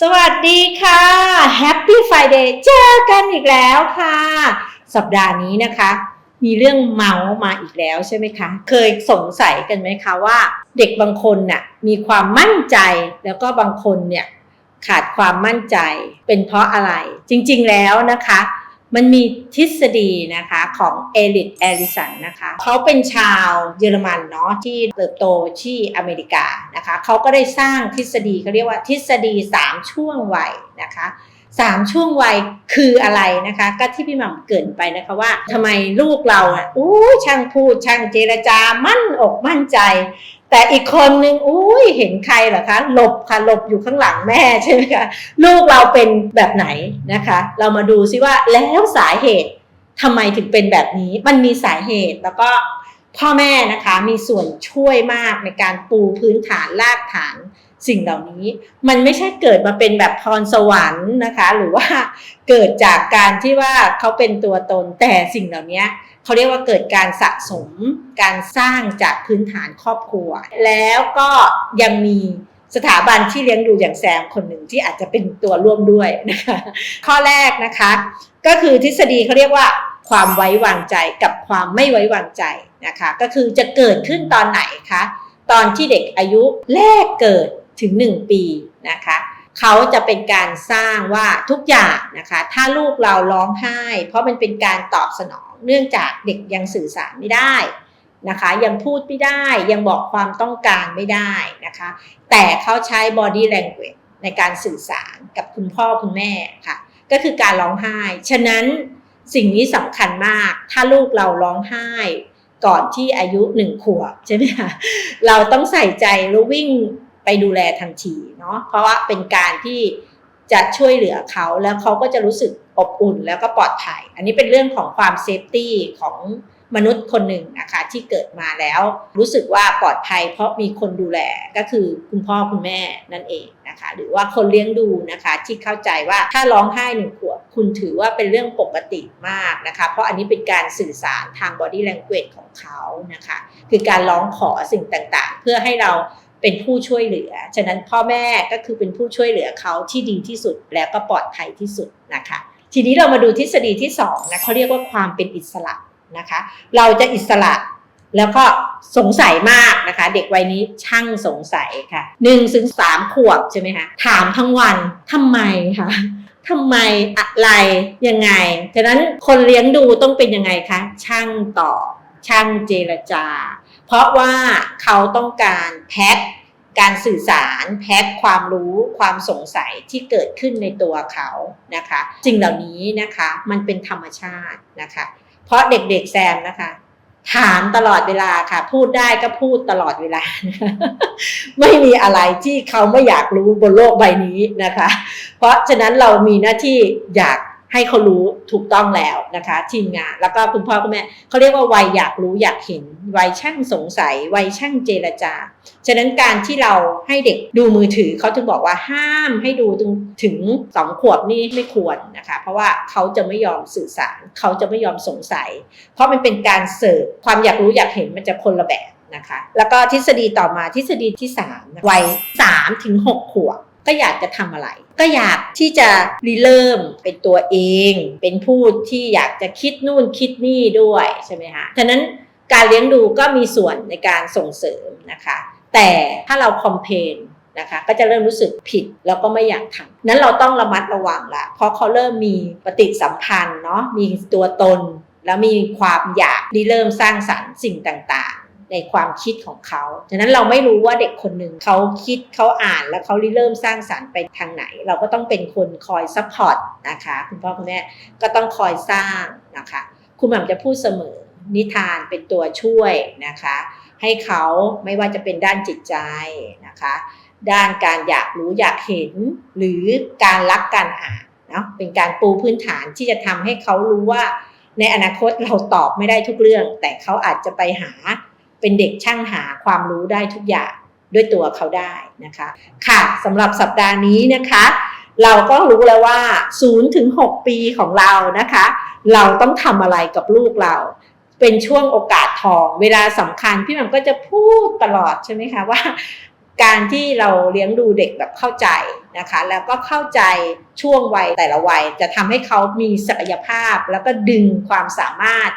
สวัสดีค่ะ Happy Friday เจอกันอีกแล้วค่ะ สัปดาห์นี้นะคะ มีเรื่องเมาส์มาอีกแล้วใช่ไหมคะ เคยสงสัยกันไหมคะว่า เด็กบางคนน่ะมีความมั่นใจแล้วก็บางคนเนี่ยขาดความมั่นใจเป็นเพราะอะไร จริงๆแล้วนะคะ มันมีทฤษฎีนะคะของเอลิทแอริสันนะคะเขาเป็นชาวเยอรมันเนาะที่เติบโตที่อเมริกานะคะเขาก็ได้สร้างทฤษฎีเขาเรียกว่าทฤษฎี 3 ช่วงวัยนะคะสามช่วงวัยคืออะไรนะคะ ก็ที่พี่หม่ำเกินไปนะคะว่าทำไมลูกเราอะอู้ช่างพูดช่างเจรจามั่นอกมั่นใจ แต่อีกคนนึงอุ้ยเห็นใครเหรอคะหลบค่ะหลบอยู่ข้างหลังแม่ใช่ไหมคะลูกเราเป็นแบบไหนนะคะ เรามาดูซิว่าแล้วสาเหตุทำไมถึงเป็นแบบนี้ มันมีสาเหตุแล้วก็พ่อแม่นะคะมีส่วนช่วยมากในการปูพื้นฐานรากฐาน สิ่งเหล่านี้ มันไม่ใช่เกิดมาเป็นแบบพรสวรรค์นะคะ หรือว่าเกิดจากการที่ว่าเขาเป็นตัวตนแต่สิ่งเหล่านี้เขาเรียกว่าเกิดการสะสม การสร้างจากพื้นฐานครอบครัว แล้วก็ยังมีสถาบันที่เลี้ยงดูอย่างแซมคนหนึ่งที่อาจจะเป็นตัวร่วมด้วยนะคะ ข้อแรกนะคะ ก็คือทฤษฎีเขาเรียกว่าความไว้วางใจกับความไม่ไว้วางใจนะคะ ก็คือจะเกิดขึ้นตอนไหนคะ ตอนที่เด็กอายุแรกเกิด ถึง 1 ปีนะคะเขาจะเป็นการสร้างว่าทุกอย่างนะคะ ถ้าลูกเราร้องไห้ เพราะมันเป็นการตอบสนองเนื่องจากเด็กยังสื่อสารไม่ได้นะคะ ยังพูดไม่ได้ยังบอกความต้องการไม่ได้นะคะ แต่เขาใช้ body language ในการสื่อสารกับคุณพ่อคุณแม่ค่ะ ก็คือการร้องไห้ ฉะนั้นสิ่งนี้สำคัญมาก ถ้าลูกเราร้องไห้ก่อนที่อายุหนึ่งขวบใช่ไหมคะเราต้องใส่ใจแล้วิ่ง ไปดูแลทันทีเนาะเพราะว่าเป็นการที่จะช่วยเหลือเขาแล้วเขาก็จะรู้สึกอบอุ่นแล้วก็ปลอดภัย อันนี้เป็นเรื่องของความเซฟตี้ของมนุษย์คนหนึ่งนะคะที่เกิดมาแล้ว รู้สึกว่าปลอดภัย เพราะมีคนดูแลก็คือคุณพ่อคุณแม่นั่นเองนะคะหรือว่าคนเลี้ยงดูนะคะที่เข้าใจว่าถ้าร้องไห้หนึ่งขวบคุณถือว่าเป็นเรื่องปกติมากนะคะเพราะอันนี้เป็นการสื่อสารทาง body language ของเขานะคะคือการร้องขอสิ่งต่างๆ เพื่อให้เรา เป็นผู้ช่วยเหลือ ฉะนั้นพ่อแม่ก็คือเป็นผู้ช่วยเหลือเขาที่ดีที่สุดแล้วก็ปลอดภัยที่สุดนะคะ ทีนี้เรามาดูทฤษฎีที่2นะเขาเรียกว่าความเป็นอิสระนะคะ เราจะอิสระแล้วก็สงสัยมากนะคะ เด็กวัยนี้ช่างสงสัยค่ะหนึ่งถึงสามขวบใช่ไหมคะถามทั้งวันทำไมคะทำไมอะไรยังไงฉะนั้นคนเลี้ยงดูต้องเป็นยังไงคะช่างตอบช่างเจรจา เพราะว่าเขาต้องการแพ็คการสื่อสารแพ็คความรู้ความสงสัยที่เกิดขึ้นในตัวเขานะคะสิ่งเหล่านี้นะคะมันเป็นธรรมชาตินะคะ เพราะเด็กๆแซมนะคะ ถามตลอดเวลาค่ะ พูดได้ก็พูดตลอดเวลา ไม่มีอะไรที่เขาไม่อยากรู้บนโลกใบนี้นะคะ เพราะฉะนั้นเรามีหน้าที่อยาก ให้เขารู้ถูกต้องแล้วนะคะ ทีมงานแล้วก็คุณพ่อคุณแม่เขาเรียกว่าวัยอยากรู้อยากเห็น วัยช่างสงสัย วัยช่างเจรจา ฉะนั้นการที่เราให้เด็กดูมือถือเขาถึงบอกว่าห้ามให้ดูถึงถึงสองขวบนี่ไม่ควรนะคะ เพราะว่าเขาจะไม่ยอมสื่อสาร เขาจะไม่ยอมสงสัย เพราะมันเป็นการเสิร์ฟความอยากรู้อยากเห็นมันจะคนละแบบนะคะ แล้วก็ทฤษฎีต่อมาทฤษฎีที่3วัย3ถึง6ขวบ ก็อยากจะทำอะไร ก็อยากที่จะรีเริ่มเป็นตัวเอง เป็นผู้ที่อยากจะคิดนู่นคิดนี่ด้วยใช่ไหมคะฉะนั้นการเลี้ยงดูก็มีส่วนในการส่งเสริมนะคะ แต่ถ้าเราคอมเพนนะคะก็จะเริ่มรู้สึกผิดแล้วก็ไม่อยากทำนั้นเราต้องระมัดระวังละเพราะเขาเริ่มมีปฏิสัมพันธ์เนาะมีตัวตน แล้วมีความอยากริเริ่มสร้างสรรค์สิ่งต่าง ในความคิดของเขาฉะนั้นเราไม่รู้ว่าเด็กคนหนึ่งเขาคิดเขาอ่านแล้วเขาริเริ่มสร้างสรรค์ไปทางไหน เราก็ต้องเป็นคนคอยซัพพอร์ตนะคะคุณพ่อคุณแม่ก็ต้องคอยสร้างนะคะคุณหม่ำจะพูดเสมอนิทานเป็นตัวช่วยนะคะ ให้เขาไม่ว่าจะเป็นด้านจิตใจนะคะ ด้านการอยากรู้อยากเห็น หรือการรักการอ่านเนาะเป็นการปูพื้นฐานที่จะทำให้เขารู้ว่า ในอนาคตเราตอบไม่ได้ทุกเรื่อง แต่เขาอาจจะไปหา เป็นเด็กช่างหาความรู้ได้ทุกอย่างด้วยตัวเขาได้นะคะ ค่ะสำหรับสัปดาห์นี้นะคะ เราก็รู้แล้วว่า0ถึง6ปีของเรานะคะ เราต้องทำอะไรกับลูกเรา เป็นช่วงโอกาสทอง เวลาสำคัญพี่แม่มก็จะพูดตลอดใช่ไหมคะว่า การที่เราเลี้ยงดูเด็กแบบเข้าใจนะคะ แล้วก็เข้าใจช่วงวัยแต่ละวัย จะทำให้เขามีศักยภาพ แล้วก็ดึงความสามารถ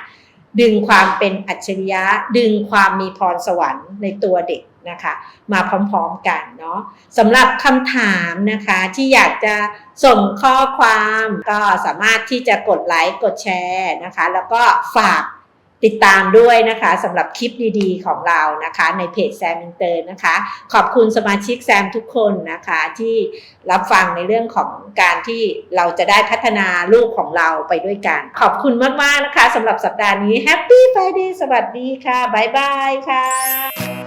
ดึงความเป็นอัจฉริยะ ดึงความมีพรสวรรค์ในตัวเด็กนะคะมาพร้อมๆกันเนาะสำหรับคำถามนะคะที่อยากจะส่งข้อความก็สามารถที่จะกดไลค์กดแชร์นะคะ แล้วก็ฝาก ติดตามด้วยนะคะสำหรับคลิปดีๆ ของเรานะคะ ในเพจแซมอินเตอร์นะคะ ขอบคุณสมาชิกแซมทุกคนนะคะที่รับฟังในเรื่องของการที่เราจะได้พัฒนาลูกของเราไปด้วยกัน ขอบคุณมากๆนะคะสำหรับสัปดาห์นี้แฮปปี้ไฟเดย์สวัสดีค่ะบ๊ายบายค่ะ